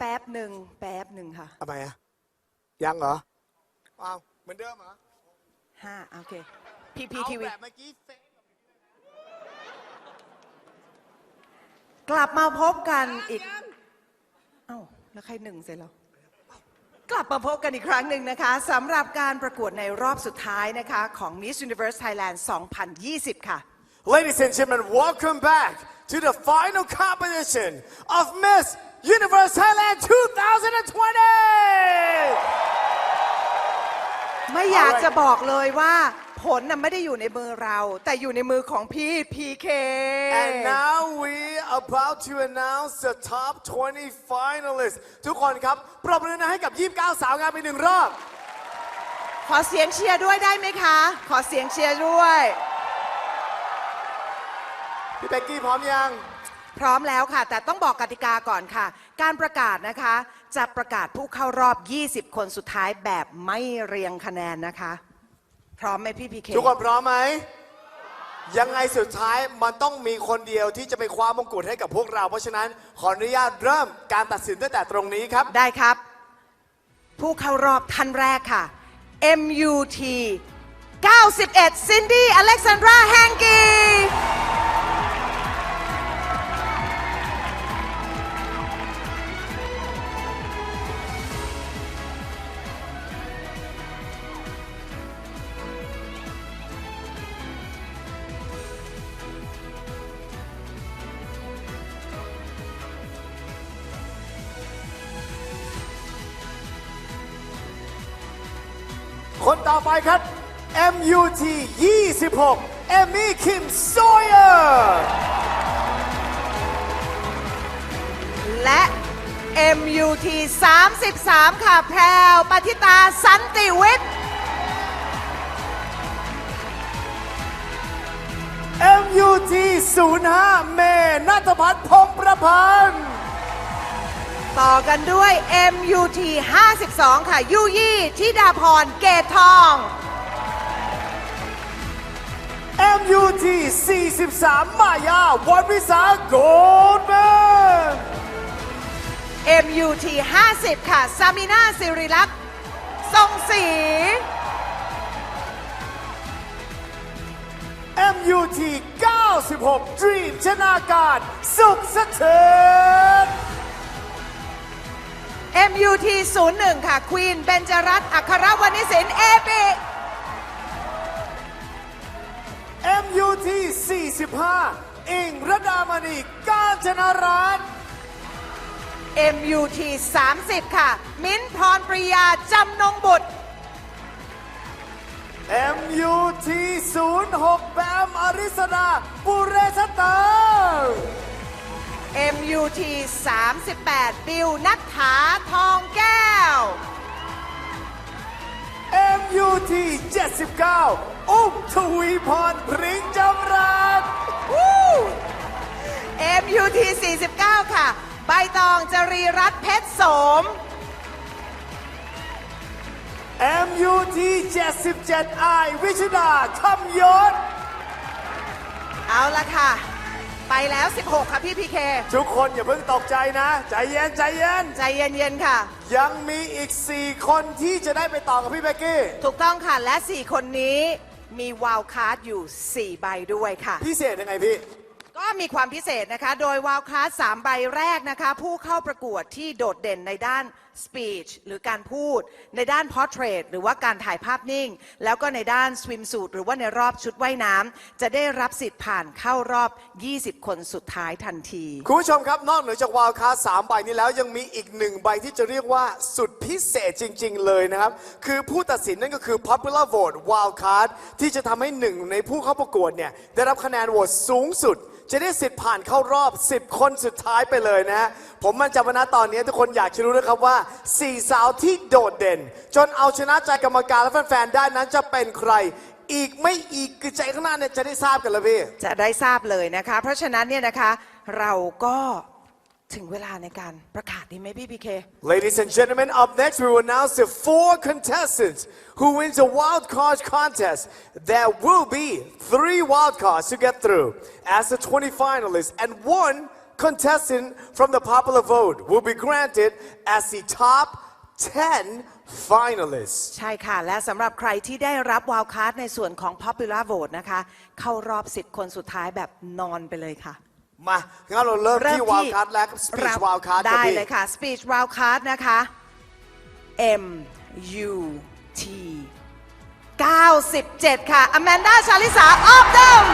แป๊บหนึ่งแป๊บหนึ่งค่ะทำไมอะยังเหรออ้าวเหมือนเดิมเหรอห้าโอเคพีพีเอาทีวีแบบเมื่อกี้เฟซกลับมาพบกันอีก เอ้า แล้วใครหนึ่งเสร็จแล้ว กลับมาพบกันอีกครั้งหนึ่งนะคะสำหรับการประกวดในรอบสุดท้ายนะคะของ Miss Universe Thailand 2020 ค่ะ Ladies and gentlemen, welcome back to the final competition of Miss Universe Thailand 2020! ไม่อยากจะบอกเลยว่าผลน่ะไม่ได้อยู่ในมือเรา แต่อยู่ในมือของพี่พีเค And now we about to announce the top 20 finalists ทุกคนครับปรบมือนะให้กับ 29 สาวงามไปหนึ่งรอบ ขอเสียงเชียร์ด้วยได้ไหมคะ ขอเสียงเชียร์ด้วย พี่เป๊กกี้พร้อมยัง พร้อมแล้วค่ะ แต่ต้องบอกกติกาก่อนค่ะ การประกาศนะคะ จะประกาศผู้เข้ารอบ 20 คนสุดท้ายแบบไม่เรียงคะแนนนะคะ พร้อมไหมพี่พีเคทุกคนพร้อมไหม ยังไงสุดท้ายมันต้องมีคนเดียวที่จะไปคว้ามงกุฎให้กับพวกเรา เพราะฉะนั้นขออนุญาตเริ่มการตัดสินตั้งแต่ตรงนี้ครับ ได้ครับ ผู้เข้ารอบท่านแรกค่ะ MUT 91ซินดี้อเล็ก คนต่อไปครับ MUT 26 เอมี่คิมโซเยอร์และ MUT 33 ค่ะ แพรวปฏิตาสันติวิทย์ MUT 05 เมนัทพัฒน์พงษ์ประพันธ์ ต่อกันด้วย MUT 52 ค่ะ ยูยี่ทิดาพรเกตทอง MUT 43 มายาวันวิสาโกลแมน MUT 50 ค่ะ ซามินาสิริลักษณ์ทรงศรี MUT 96 Dream ชนาการ สุขเสถียร MUT 01 ค่ะ ควีน เบญจรัตน์อัครวณิสินเอปิ MUT 45 อิงระดามณีกาญจนรัตน์ MUT 30 ค่ะ มิ้นท์พรปริยา จำนงบุตร MUT 06แบมอริสดาปุเรสตา MUT 38 บิวนัทธาทองแก้ว MUT 79 อุ้มทวีพรพริ้งจำรัด MUT 49 ค่ะ ใบตองจรีรัตน์เพชรโสม MUT 77ไอวิชุดาคำยศ เอาละค่ะ ไปแล้ว 16 ค่ะพี่พีเค ทุกคนอย่าเพิ่งตกใจนะ ใจเย็นใจเย็น ใจเย็นๆค่ะ ยังมีอีก 4 คนที่จะได้ไปต่อกับพี่เบกกี้ ถูกต้องค่ะและ 4 คนนี้มีวาวคาร์ดอยู่ 4 ใบด้วยค่ะ พิเศษยังไงพี่ ก็มีความพิเศษนะคะ โดยวาวคลาส3ใบแรกนะคะ ผู้เข้าประกวดที่โดดเด่นในด้าน speech หรือการพูด ในด้าน portrait หรือว่าการถ่ายภาพนิ่ง แล้วก็ในด้าน swimsuit หรือว่าในรอบชุดว่ายน้ำจะได้รับสิทธิ์ผ่านเข้ารอบ 20 คนสุดท้ายทันที คุณผู้ชมครับ นอกเหนือจากวาลคาสามใบนี้แล้วยังมีอีกหนึ่งใบที่จะเรียกว่าสุดพิเศษจริง ๆ เลยนะครับ คือผู้ตัดสินนั่นก็คือ popular vote wild card ที่จะทำให้หนึ่งในผู้เข้าประกวดเนี่ยได้รับคะแนนโหวตสูงสุดจะได้สิทธิ์ผ่านเข้ารอบ 10 คนสุดท้ายไปเลยนะ ผมมั่นใจว่าณตอนนี้ทุกคนอยากจะรู้นะครับว่า4สาวที่โดดเด่น จนเอาชนะใจกรรมการและแฟนๆได้นั้นจะเป็นใคร อีกไม่อีกคือใจข้างหน้าเนี่ยจะได้ทราบกันแล้วพี่ จะได้ทราบเลยนะคะ เพราะฉะนั้นเนี่ยนะคะเราก็ถึงเวลาในการประกาศดีไหมพี่พีเค Ladies and gentlemen, up next we will announce the four contestants who wins the wild card contest. There will be three wild cards to get through as the 20 finalists and one contestant from the popular vote will be granted as the top 10 finalists. ใช่ค่ะ และสำหรับใครที่ได้รับว l ลคั r d ในส่วนของ Popular Vote นะคะ เข้ารอบ 10 คนสุดท้ายแบบนอนไปเลยค่ะ มางั้นเราเริ่มเริ่มที่ที่ wildcard แรก speech wildcard ได้ครับพี่เลยค่ะ Speech Wildcard นะคะ M U T 97 ค่ะ Amanda ชาลิสาออฟดัม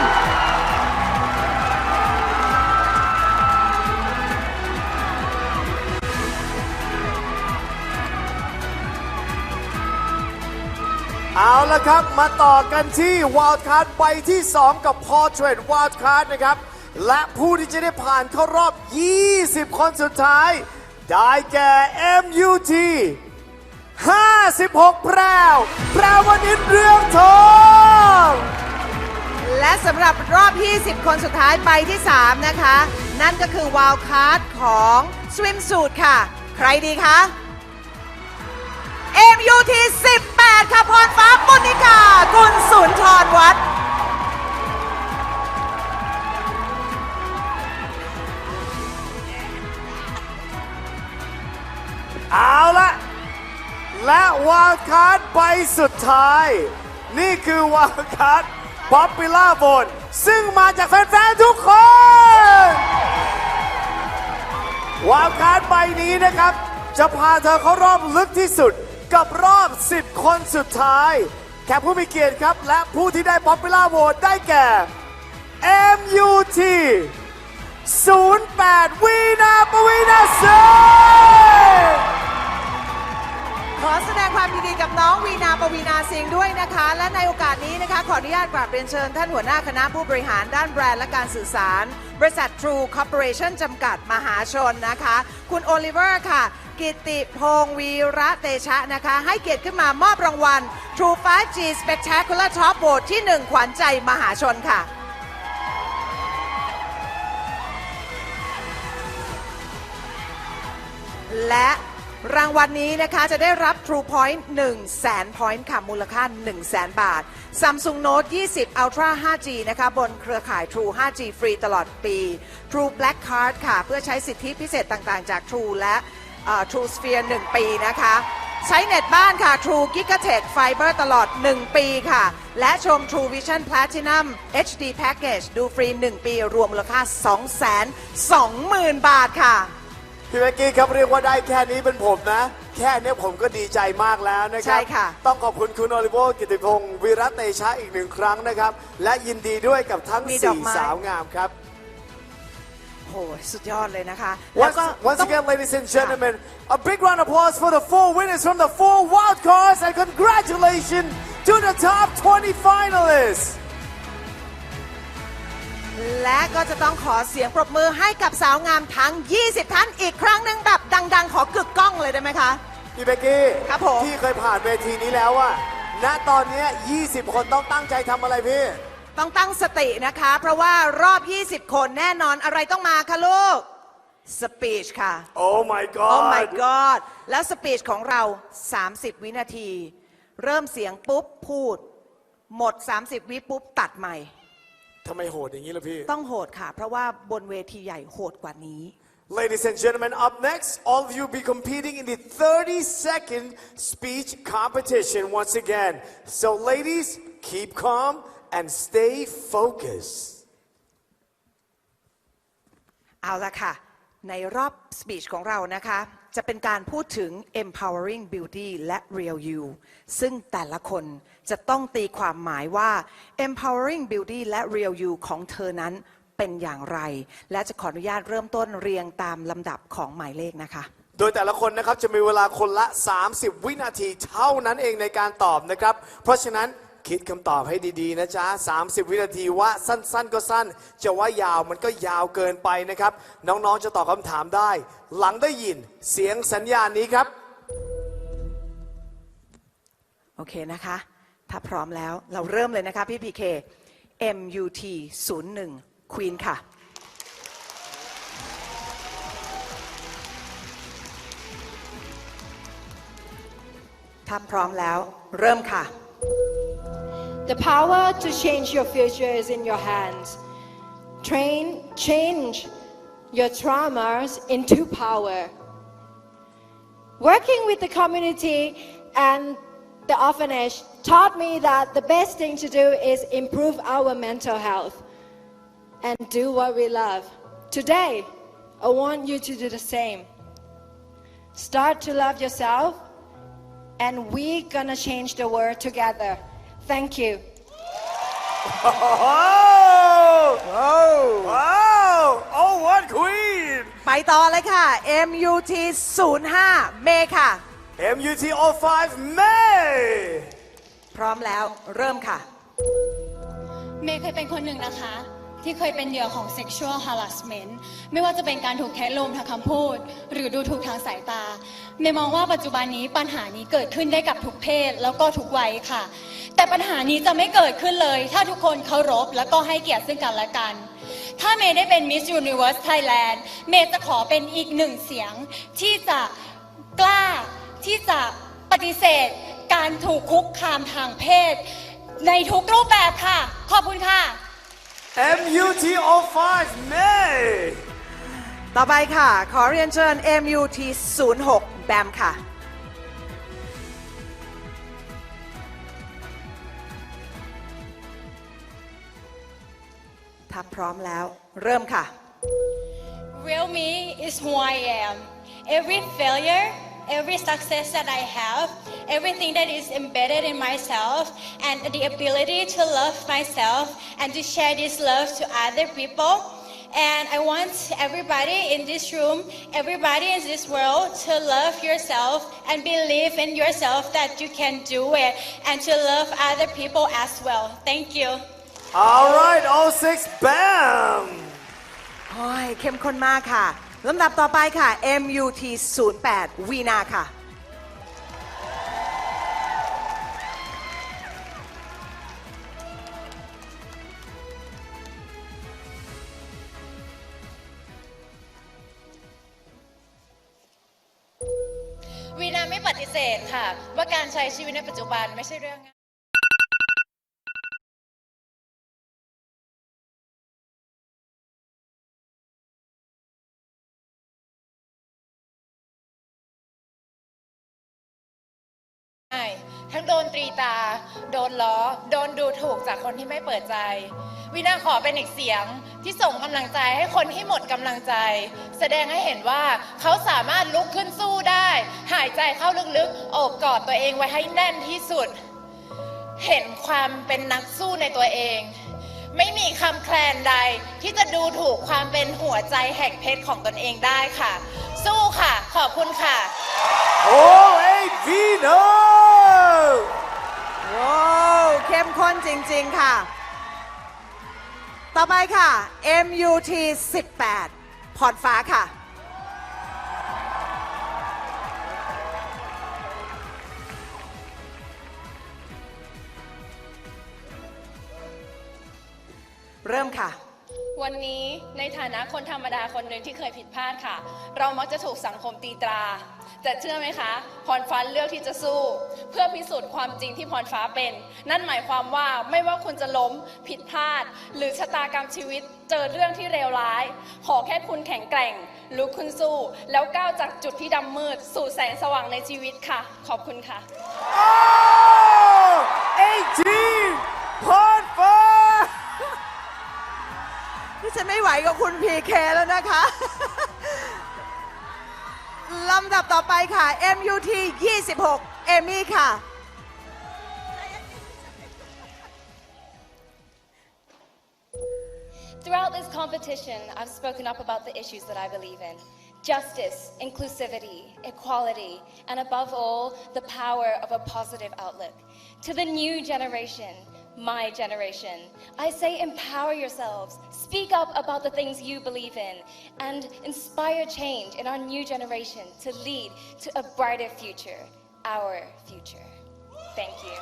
เอาละครับมาต่อกันที่ wildcard ใบที่ 2 กับ portrait wildcard นะครับ และผู้ที่จะได้ผ่านเข้ารอบ 20 คนสุดท้าย ได้แก่ MUT 56 แพรวแพรวนิชเรืองทองและสำหรับรอบ 20 คนสุดท้ายใบที่ 3 นะคะ นั่นก็คือ Wildcard ของ Swimsuit ค่ะ ใครดีคะ MUT 18ค่ะพรฟ้าปุณิ กุลสุนทรวัฒน์เอาละและวาลคาร์ดใบสุดท้าย นี่คือวาลคาร์ดป๊อปปิล่าโ e ซึ่งมาจากแฟนๆทุกคน วาลคาร์ดใบนี้นะครับ จะพาเธอเข้ารอบลึกที่สุดกับรอบ 10 คนสุดท้าย แขกผู้มีเกียรติครับ และผู้ที่ได้ป๊อปปิล่าโ e ได้แก่ MUT 08วีนาปวีนาเซ ขอแสดงความยินดีกับน้องวีนาปวีนาสิงห์ด้วยนะคะ และในโอกาสนี้นะคะ ขออนุญาตกราบเรียนเชิญ ท่านหัวหน้าคณะผู้บริหารด้านแบรนด์และการสื่อสาร บริษัท True Corporation จำกัดมหาชนนะคะ คุณโอลิเวอร์ค่ะ กิติพงศ์วีระเตชะนะคะ ให้เกียรติขึ้นมามอบรางวัล True 5G Spectacular Top Vote ที่ 1 ขวัญใจมหาชนค่ะและ รางวัลนนี้นะคะจะได้รับ True Point 1 0 0 0 0 point ค่ะ มูลค่า 1 0 0 0 0 0 บาท Samsung Note 20 Ultra 5G นะคะ บนเครือข่าย True 5G ฟรีตลอดปี True Black Card ค่ะ เพื่อใช้สิทธิพิเศษต่างๆ จาก True และเอ่อ True Sphere 1 ปีนะคะ ใช้เน็ตบ้านค่ะ True Gigatech Fiber ตลอด 1 ปีค่ะ และชม True Vision Platinum HD Package ดูฟรี 1 ปี รวมมูลค่า 220,000 บาทค่ะ พี่เบกกี้ครับเรียกว่าได้แค่นี้เป็นผมนะ แค่เนี้ยผมก็ดีใจมากแล้วนะครัใช่ค่ะ ต้องขอบคุณคุณโอลิโวกิติพงศ์วีระเตชะอีกหนึ่งครั้งนะครับ และยินดีด้วยกับทั้งมีดอสี่กไม้ สาวงามครับ โหสุดยอดเลยนะคะ แล้ว Once, ก็ once ต้อง again, ladies and gentlemen, a big round of applause for the four winners from the four wild cards and congratulations to the top 20 finalists. และก็จะต้องขอเสียงปรบมือให้กับสาวงามทั้ง 20 ท่านอีกครั้งหนึ่งแบบดัง ๆ ขอกึกก้องเลยได้ไหมคะ พี่เบกกี้ครับผมพี่เคยผ่านเวทีนี้แล้วอะณตอนเนี้ย20 คนต้องตั้งใจทำอะไรพี่ ต้องตั้งสตินะคะ เพราะว่ารอบ 20 คนแน่นอนอะไรต้องมาคะลูกสปีชค่ะ Oh my god Oh my god แล้วสปีชของเรา 30 วินาที เริ่มเสียงปุ๊บพูด หมด 30 วิปุ๊บตัดใหม่ ทำไมโหดอย่างนี้ล่ะพี่ ต้องโหดค่ะ เพราะว่าบนเวทีใหญ่โหดกว่านี้ Ladies and gentlemen, up next, all of you will be competing in the 30 second speech competition once again. So, ladies, keep calm and stay focused. เอาละค่ะ ในรอบ speech ของเรานะคะ จะเป็นการพูดถึง empowering beauty และ real you ซึ่งแต่ละคนจะต้องตีความหมายว่า empowering beauty และ real you ของเธอนั้นเป็นอย่างไร และจะขออนุญาตเริ่มต้นเรียงตามลำดับของหมายเลขนะคะ โดยแต่ละคนนะครับจะมีเวลาคนละ 30 วินาทีเท่านั้นเองในการตอบนะครับ เพราะฉะนั้น คิดคำตอบให้ดีๆนะจ๊ะ 30 วินาทีว่าสั้นๆ ก็สั้น จะว่ายาวมันก็ยาวเกินไปนะครับ น้องๆจะตอบคำถามได้ หลังได้ยินเสียงสัญญาณนี้ครับ โอเคนะคะ ถ้าพร้อมแล้วเราเริ่มเลยนะคะพี่พีเค MUT 01 Queen ค่ะ ถ้าพร้อมแล้วเริ่มค่ะ The power to change your future is in your hands. Train, change your traumas into power. Working with the community and the orphanage taught me that the best thing to do is improve our mental health and do what we love. Today, I want you to do the same. Start to love yourself, and we're gonna change the world together. Thank you. โอ้ว้าวโอ้วันควีนไปต่อเลยค่ะ MUT 05 เมค่ะ MUT 05 May พร้อมแล้วเริ่มค่ะ เมย์เคยเป็นคนหนึ่งนะคะ ที่เคยเป็นเหยื่อของ sexual harassment ไม่ว่าจะเป็นการถูกแคะโลมทางคำพูด หรือดูถูกทางสายตา เมย์มองว่าปัจจุบันนี้ปัญหานี้เกิดขึ้นได้กับทุกเพศแล้วก็ทุกวัยค่ะ แต่ปัญหานี้จะไม่เกิดขึ้นเลย ถ้าทุกคนเคารพแล้วก็ให้เกียรติซึ่งกันและกัน ถ้าเมย์ได้เป็น Miss Universe Thailand เมย์จะขอเป็นอีกหนึ่งเสียง ที่จะกล้าที่จะปฏิเสธ การถูกคุกคามทางเพศ ในทุกรูปแบบค่ะ ขอบคุณค่ะ MUT 05 May ต่อไปค่ะ ขอเรียนเชิญ MUT 06 แบมค่ะถ้าพร้อมแล้วเริ่มค่ะ Real me is who I am. Every failure, every success that I have, everything that is embedded in myself, and the ability to love myself and to share this love to other people. And I want everybody in this room, everybody in this world to love yourself and believe in yourself that you can do it and to love other people as well. Thank you. Alright 06 Bam โอ้ยเข้มข้นมากค่ะ ลำดับต่อไปค่ะ MUT 08วีนาค่ะ วีนาไม่ปฏิเสธค่ะ ว่าการใช้ชีวิตในปัจจุบันไม่ใช่เรื่องง่าย โดนล้อ โดนดูถูกจากคนที่ไม่เปิดใจ วินาขอเป็นอีกเสียงที่ส่งกำลังใจให้คนที่หมดกำลังใจ แสดงให้เห็นว่าเขาสามารถลุกขึ้นสู้ได้ หายใจเข้าลึกๆโอบกอดตัวเองไว้ให้แน่นที่สุด เห็นความเป็นนักสู้ในตัวเอง ไม่มีคำแคลนใดที่จะดูถูกความเป็นหัวใจแห่งเพชรของตนเองได้ค่ะ สู้ค่ะ ขอบคุณค่ะ08 Vino ว้าว เข้มข้นจริง ๆ ค่ะ ต่อไปค่ะ MUT 18พรฟ้าค่ะ เริ่มค่ะ วันนี้ในฐานะคนธรรมดาคนหนึ่งที่เคยผิดพลาดค่ะ เรามักจะถูกสังคมตีตรา แต่เชื่อไหมคะ พรฟ้าเลือกที่จะสู้ เพื่อพิสูจน์ความจริงที่พรฟ้าเป็น นั่นหมายความว่าไม่ว่าคุณจะล้ม ผิดพลาด หรือชะตากรรมชีวิต เจอเรื่องที่เลวร้าย ขอแค่คุณแข็งแกร่งลุกขึ้นสู้ แล้วก้าวจากจุดที่ดำมืด สู่แสงสว่างในชีวิตค่ะ ขอบคุณค่ะ Oh 18 ฉันไม่ไหวกับคุณพีเคแล้วนะคะ ลำดับต่อไปค่ะ MUT 26 เอมี่ค่ะ Throughout this competition, I've spoken up about the issues that I believe in justice, inclusivity, equality, and above all, the power of a positive outlook. To the new generation, my generation, I say empower yourselves, speak up about the things you believe in, and inspire change in our new generation to lead to a brighter future, our future. Thank you.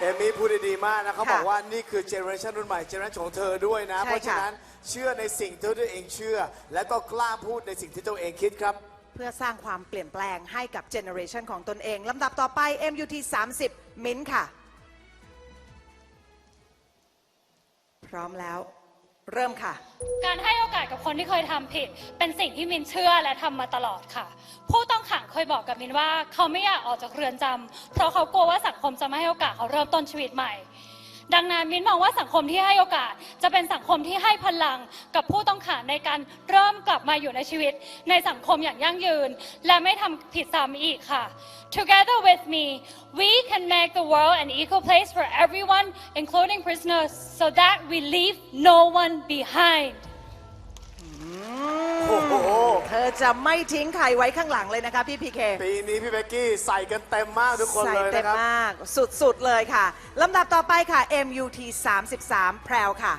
เอมี่พูดได้ดีมากนะเขาค่ะบอกว่านี่คือเจเนอเรชันรุ่นใหม่เจเนอเรชันของเธอด้วยนะ ใช่ค่ะ เพราะฉะนั้นเชื่อในสิ่งที่ตัวเองเชื่อ และก็กล้าพูดในสิ่งที่ตัวเองคิดครับ เพื่อสร้างความเปลี่ยนแปลงให้กับเจเนอเรชันของตนเองลำดับต่อไป MUT 30 มิ้นท์ค่ะ ร้อมแล้ว เริ่มค่ะ การให้โอกาสกับคนที่เคยทำผิด เป็นสิ่งที่มินเชื่อและทำมาตลอดค่ะ ผู้ต้องขังเคยบอกกับมินว่า เขาไม่อยากออกจากเรือนจำเพราะเขากลัวว่าสังคมจะไม่ให้โอกาสเขาเริ่มต้นชีวิตใหม่ ดังนั้นมินมองว่าสังคมที่ให้โอกาส จะเป็นสังคมที่ให้พลังกับผู้ต้องขังในการเริ่มกลับมาอยู่ในชีวิต ในสังคมอย่างยั่งยืน และไม่ทำผิดซ้ำอีกค่ะ Together with me we can make the world an equal place for everyone including prisoners so that we leave no one behind โอ้โห เธอจะไม่ทิ้งใครไว้ข้างหลังเลยนะคะพี่พีเค ปีนี้พี่เบกกี้ใส่กันเต็มมากทุกคนใส่เลยเต็มนะครับ มาก สุด ๆ เลยค่ะ ลำดับต่อไปค่ะ MUT 33 แพรวค่ะ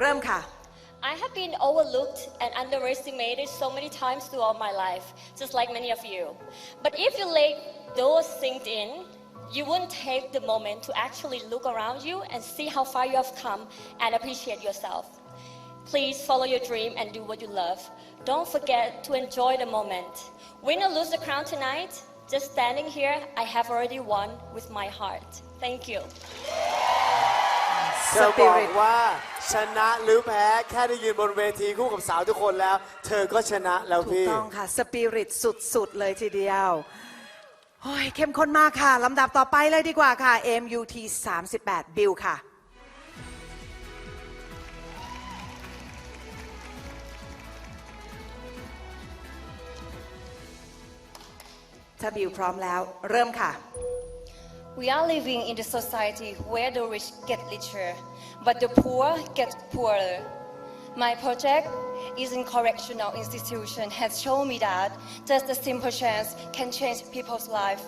เริ่มค่ะ I have been overlooked and underestimated so many times throughout my life, just like many of you. But if you let those sink in, you wouldn't take the moment to actually look around you and see how far you have come and appreciate yourself. Please follow your dream and do what you love. Don't forget to enjoy the moment. Win or lose the crown tonight, just standing here, I have already won with my heart. Thank you. เธอบอกว่าชนะหรือแพ้แค่ได้ยืนบนเวทีคู่กับสาวทุกคนแล้ว เธอก็ชนะแล้ว ถูก พี่ ต้องค่ะ สปิริตสุด ๆ เลยทีเดียว โอ้ยเข้มข้นมากค่ะลำดับต่อไปเลยดีกว่าค่ะ MUT 38 บิลค่ะ ถ้าบิลพร้อมแล้วเริ่มค่ะ We are living in a society where the rich get richer, but the poor get poorer. My project is in correctional institution has shown me that just a simple chance can change people's life.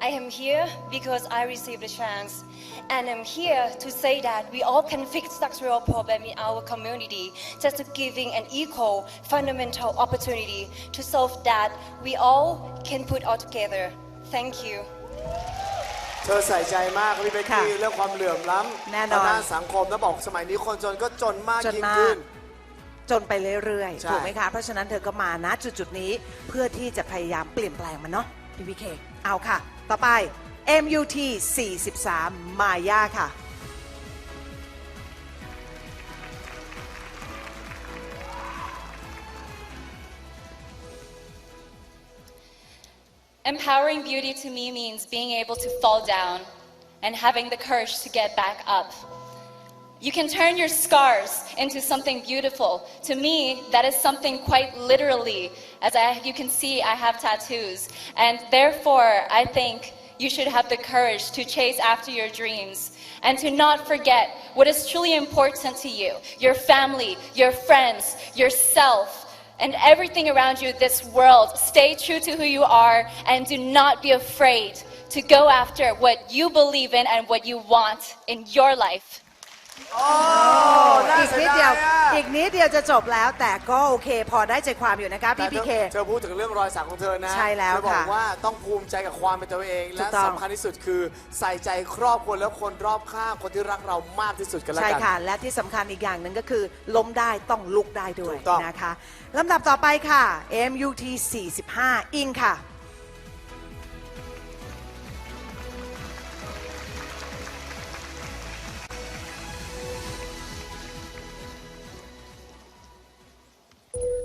I am here because I received a chance, and I'm here to say that we all can fix structural problem in our community, just giving an equal fundamental opportunity to solve that we all can put all together. Thank you. เธอใส่ใจมากพี่เบกกี้ ค่ะ เรื่องความเหลื่อมล้ำ แน่นอน ทางด้านสังคมแล้วบอกสมัยนี้คนจนก็จนมาก จน ยิ่ง มาก ขึ้น จนไปเรื่อยใช่ ๆ ถูกไหมคะ เพราะฉะนั้นเธอก็มาณจุด ๆ นี้เพื่อที่จะพยายามเปลี่ยนแปลงมันเนาะพี่พีเคเอาค่ะ ต่อไป MUT 43 มาย่าค่ะ Empowering beauty to me means being able to fall down and having the courage to get back up. You can turn your scars into something beautiful. To me, that is something quite literally. As I, you can see, I have tattoos. And therefore, I think you should have the courage to chase after your dreams and to not forget what is truly important to you your family, your friends, yourself and everything around you, this world. Stay true to who you are and do not be afraid to go after what you believe in and what you want in your life. โอ้น่าอีกเสีนิยดเดียวดายอะอีกนิดเดียวจะจบแล้ว แต่ก็โอเค พอได้ใจความอยู่นะคะแต่พี่พีเธอเค เธอพูดถึงเรื่องรอยสักของเธอนะใช่แล้วเธอบอกค่ะว่าต้องภูมิใจกับความเป็นตัวเอง ถูและกต้อง สำคัญที่สุดคือใส่ใจครอบครัวและคนรอบข้างคนที่รักเรามากที่สุดกันแล้วใช่กัน ค่ะ และที่สำคัญอีกอย่างหนึ่งก็คือ ล้มได้ต้องลุกได้ด้วยถูกต้อง นะคะลำดับต่อไปค่ะ MUT 45 อิงค่ะ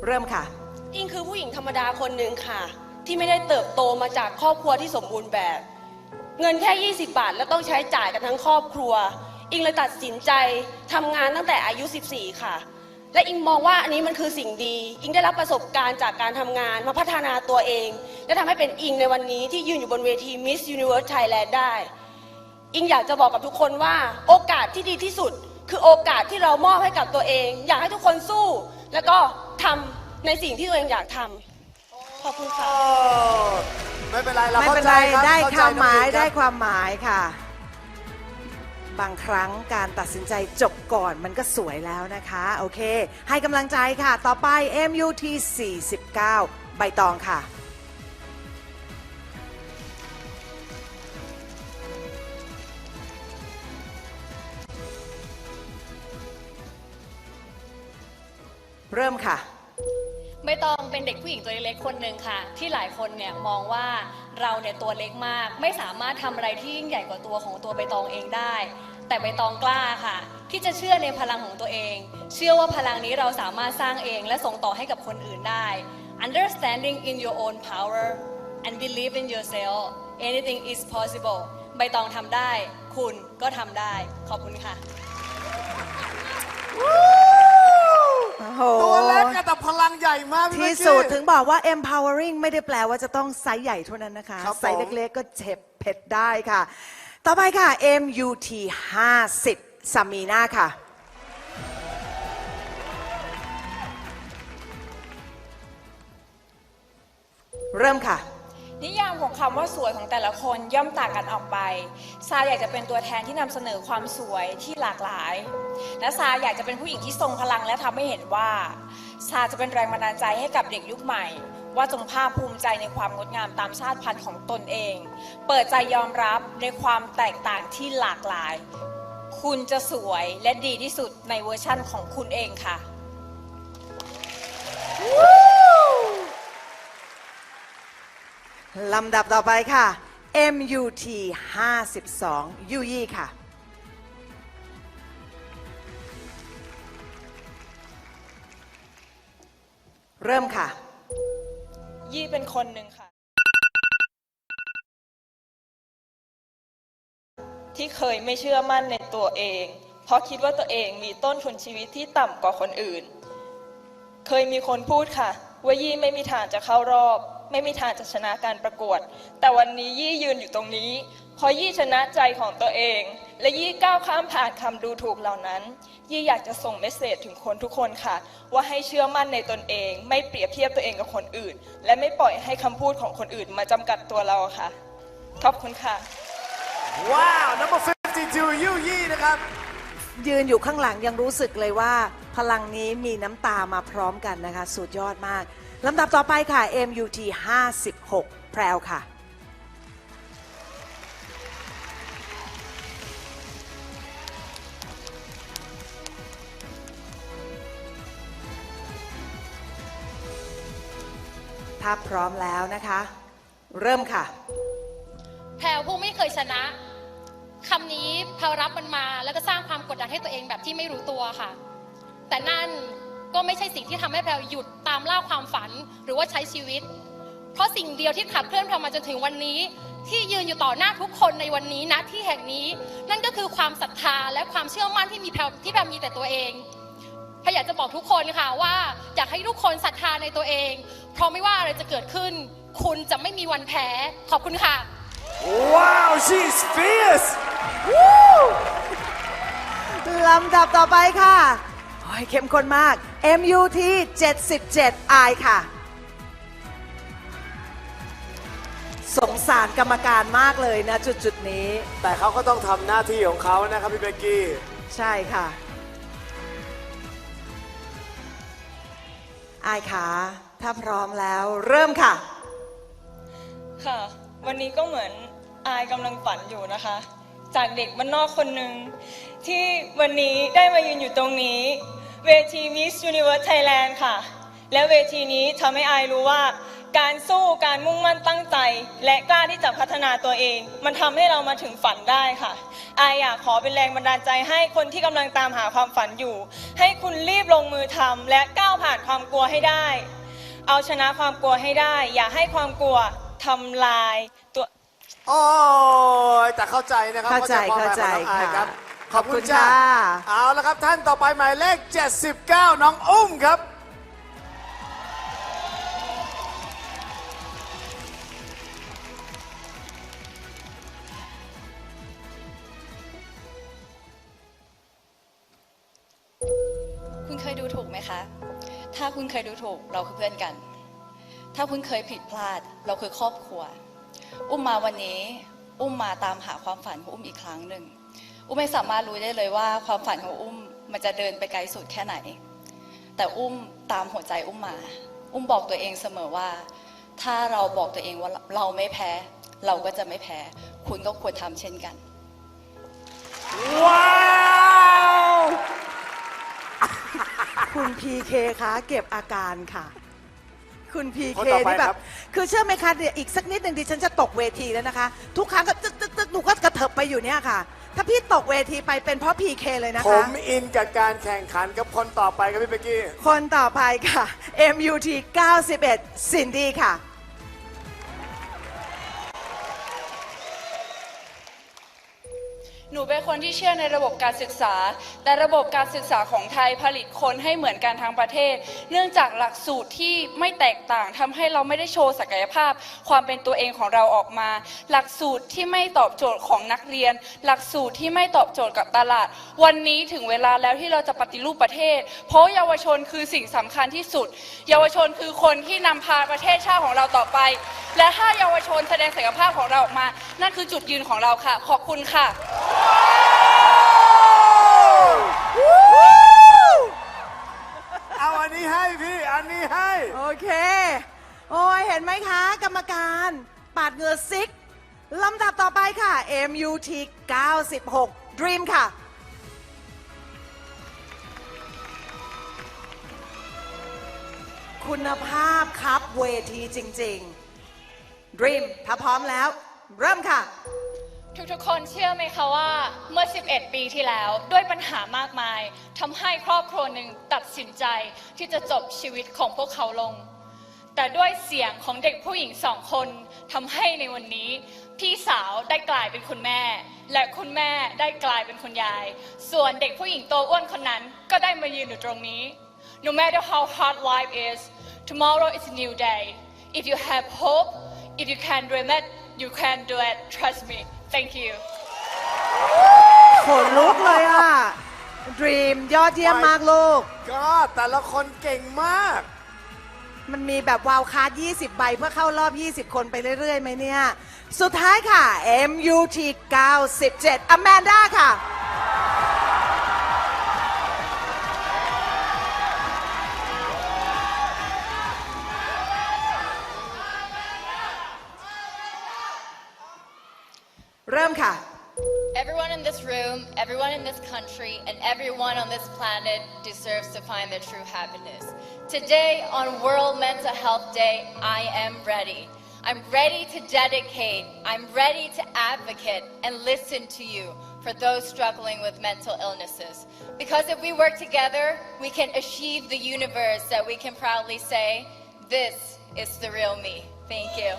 เริ่มค่ะ อิงคือผู้หญิงธรรมดาคนหนึ่งค่ะ ที่ไม่ได้เติบโตมาจากครอบครัวที่สมบูรณ์แบบ เงินแค่ 20 บาทแล้วต้องใช้จ่ายกันทั้งครอบครัว อิงเลยตัดสินใจทำงานตั้งแต่อายุ 14 ค่ะ และอิงมองว่าอันนี้มันคือสิ่งดี อิงได้รับประสบการณ์จากการทำงานมาพัฒนาตัวเอง และทำให้เป็นอิงในวันนี้ที่ยืนอยู่บนเวที Miss Universe Thailand ได้ อิงอยากจะบอกกับทุกคนว่าโอกาสที่ดีที่สุด คือโอกาสที่เรามอบให้กับตัวเอง อยากให้ทุกคนสู้ แล้วก็ทำในสิ่งที่ตัวเองอยากทำขอบคุณค่ะโอ้ไม่เป็นไรเราไม่เข้าเป็นใจไรครับได้เข้ใจความหมายน้องอิงครับ ได้ความหมายค่ะ บางครั้งการตัดสินใจจบก่อนมันก็สวยแล้วนะคะ โอเค ให้กำลังใจค่ะ ต่อไป MUT 49 ใบตองค่ะ เริ่มค่ะ ไม่ต้องเป็นเด็กผู้หญิงตัวเล็กๆคนหนึ่งค่ะ ที่หลายคนเนี่ยมองว่าเราเนี่ยตัวเล็กมาก ไม่สามารถทำอะไรที่ยิ่งใหญ่กว่าตัวของตัวใบตองเองได้ แต่ใบตองกล้าค่ะ ที่จะเชื่อในพลังของตัวเอง เชื่อว่าพลังนี้เราสามารถสร้างเองและส่งต่อให้กับคนอื่นได้ understanding in your own power and believe in yourself anything is possible ใบตองทำได้ คุณก็ทำได้ ขอบคุณค่ะ โอ้โห ตัวเล็กอะแต่พลังใหญ่มากพี่ที่เป๊กกี้สุดถึงบอกว่า empowering ไม่ได้แปลว่าจะต้องไซส์ใหญ่เท่านั้นนะคะ ครับผม ไซส์เล็กๆ ก็เจ็บเผ็ดได้ค่ะ ต่อไปค่ะ MUT 50ซามีนาค่ะ เริ่มค่ะ นิยามของคำว่าสวยของแต่ละคนย่อมต่างกันออกไป ซาอยากจะเป็นตัวแทนที่นำเสนอความสวยที่หลากหลาย และซาอยากจะเป็นผู้หญิงที่ทรงพลังและทำให้เห็นว่า ซาจะเป็นแรงบันดาลใจให้กับเด็กยุคใหม่ ว่าจงภาคภูมิใจในความงดงามตามชาติพันธุ์ของตนเอง เปิดใจยอมรับในความแตกต่างที่หลากหลาย คุณจะสวยและดีที่สุดในเวอร์ชั่นของคุณเองค่ะ ลำดับต่อไปค่ะ MUT 52ยูยี่ค่ะ เริ่มค่ะ ยี่เป็นคนหนึ่งค่ะ ที่เคยไม่เชื่อมั่นในตัวเอง เพราะคิดว่าตัวเองมีต้นทุนชีวิตที่ต่ำกว่าคนอื่น เคยมีคนพูดค่ะ ว่ายี่ไม่มีทางจะเข้ารอบ ไม่มีทางจะชนะการประกวด แต่วันนี้ยี่ยืนอยู่ตรงนี้ เพราะยี่ชนะใจของตัวเอง และยี่ก้าวข้ามผ่านคำดูถูกเหล่านั้น ยี่อยากจะส่งเมสเซจถึงคนทุกคนค่ะ ว่าให้เชื่อมั่นในตนเอง ไม่เปรียบเทียบตัวเองกับคนอื่น และไม่ปล่อยให้คำพูดของคนอื่นมาจำกัดตัวเราค่ะ ขอบคุณค่ะ ว้าว number 52ยูยี่นะครับ ยืนอยู่ข้างหลังยังรู้สึกเลยว่า พลังนี้มีน้ำตามาพร้อมกันนะคะ สุดยอดมาก ลำดับต่อไปค่ะ MUT 56 แพรวค่ะ ถ้าพร้อมแล้วนะคะ เริ่มค่ะ แพลวผู้ไม่เคยชนะคำนี้แพลวรับมันมาแล้วก็สร้างความกดดันให้ตัวเองแบบที่ไม่รู้ตัวค่ะ แต่นั่น ก็ไม่ใช่สิ่งที่ทำให้แพลวหยุดตามล่าความฝันหรือว่าใช้ชีวิต เพราะสิ่งเดียวที่ขับเคลื่อนแพลวมาจนถึงวันนี้ ที่ยืนอยู่ต่อหน้าทุกคนในวันนี้ณที่แห่งนี้ นั่นก็คือความศรัทธาและความเชื่อมั่นที่มีแพลวที่แพลวมีแต่ตัวเองแพลวอยากจะบอกทุกคนค่ะว่าอยากให้ทุกคนศรัทธาในตัวเอง เพราะไม่ว่าอะไรจะเกิดขึ้น คุณจะไม่มีวันแพ้ขอบคุณค่ะ Wow she's fierce ลำดับต่อไปค่ะโอ้ ยเข้มข้นมาก MUT 77 I ค่ะ สงสารกรรมการมากเลยนะจุดจุดๆนี้ แต่เขาก็ต้องทำหน้าที่ของเขานะครับพี่เบกกี้ ใช่ค่ะอายขาถ้าพร้อมแล้วเริ่มค่ะ ค่ะ วันนี้ก็เหมือนอายกำลังฝันอยู่นะคะ จากเด็กบ้านนอกคนหนึ่งที่วันนี้ได้มายืนอยู่ตรงนี้ เวที Miss Universe Thailand ค่ะ และเวทีนี้ทำให้อายรู้ว่า การสู้การมุ่งมั่นตั้งใจ และกล้าที่จะพัฒนาตัวเอง มันทำให้เรามาถึงฝันได้ค่ะ อายอยากขอเป็นแรงบันดาลใจให้คนที่กำลังตามหาความฝันอยู่ ให้คุณรีบลงมือทำและก้าวผ่านความกลัวให้ได้ เอาชนะความกลัวให้ได้ อย่าให้ความกลัวทำลายตัว โอ้ยแต่เข้าใจนะครับเข้าใจความหมยเข้าใจของน้องอายค่ะครับ ขอบคุณขอบคุณจ้าค่ะเอาละครับท่านต่อไปหมายเลข 79 น้องอุ้มครับ คุณเคยดูถูกไหมคะ ถ้าคุณเคยดูถูกเราคือเพื่อนกัน ถ้าคุณเคยผิดพลาดเราคือครอบครัว อุ้มมาวันนี้ อุ้มมาตามหาความฝันของอุ้มอีกครั้งหนึ่ง อุ้มไม่สามารถรู้ได้เลยว่า ความฝันของอุ้มมันจะเดินไปไกลสุดแค่ไหน แต่อุ้มตามหัวใจอุ้มมา อุ้มบอกตัวเองเสมอว่า ถ้าเราบอกตัวเองว่าเราไม่แพ้ เราก็จะไม่แพ้ คุณก็ควรทำเช่นกัน ว้าวคุณพีเคคะเก็บอาการค่ะ คุณพีคนเคต่อไปนี่แบครับ บ คือเชื่อไหมคะเดี๋ยวอีกสักนิดหนึ่งดิฉันจะตกเวทีแล้วนะคะ ทุกครั้งก็ตึกตึกตึกหนูก็กระเถิบไปอยู่เนี่ยค่ะ ถ้าพี่ตกเวทีไปเป็นเพราะพีเคเลยนะผคะ มอินกับการแข่งขันกับคนต่อไปครับพี่เป๊กกี้ คนต่อไปค่ะ MUT 91ซินดี้ค่ะ หนูเป็นคนที่เชื่อในระบบการศึกษา แต่ระบบการศึกษาของไทยผลิตคนให้เหมือนกันทั้งประเทศ เนื่องจากหลักสูตรที่ไม่แตกต่างทำให้เราไม่ได้โชว์ศักยภาพ ความเป็นตัวเองของเราออกมา หลักสูตรที่ไม่ตอบโจทย์ของนักเรียน หลักสูตรที่ไม่ตอบโจทย์กับตลาด วันนี้ถึงเวลาแล้วที่เราจะปฏิรูปประเทศ เพราะเยาวชนคือสิ่งสำคัญที่สุด เยาวชนคือคนที่นำพาประเทศชาติของเราต่อไป และถ้าเยาวชนแสดงศักยภาพของเราออกมา นั่นคือจุดยืนของเราค่ะ ขอบคุณค่ะเอาอันนี้ให้พี่ อันนี้ให้ โอเค โอ้ยเห็นไหมคะ กรรมการปาดเหงื่อซิกลำดับต่อไปค่ะ MUT 96 Dream ค่ะ คุณภาพครับเวทีจริง ๆ Dream ถ้าพร้อมแล้ว เริ่มค่ะ ทุกๆ คนเชื่อไหมคะว่าเมื่อ 11 ปีที่แล้วด้วยปัญหามากมายทำให้ครอบครัวหนึ่งตัดสินใจที่จะจบชีวิตของพวกเขาลง แต่ด้วยเสียงของเด็กผู้หญิงสองคนทำให้ในวันนี้ พี่สาวได้กลายเป็นคุณแม่ และคุณแม่ได้กลายเป็นคุณยาย ส่วนเด็กผู้หญิงตัวอ้วนคนนั้นก็ได้มายืนอยู่ตรงนี้ No matter how hard life is tomorrow is a new day if you have hope if you can dream it you can do it trust me thank you ขนลุกเลยอะ Dream ยอดเยี่ยมมากลูก ก็แต่ละคนเก่งมาก มันมีแบบวาวคาร์ด20 ใบเพื่อเข้ารอบ 20 คนไปเรื่อยๆไหมเนี่ย สุดท้ายค่ะ MUT 97 Amanda ค่ะ country, and everyone on this planet deserves to find their true happiness. Today, on World Mental Health Day, I am ready. I'm ready to dedicate, I'm ready to advocate and listen to you for those struggling with mental illnesses. Because if we work together, we can achieve the universe that we can proudly say, this is the real me. Thank you.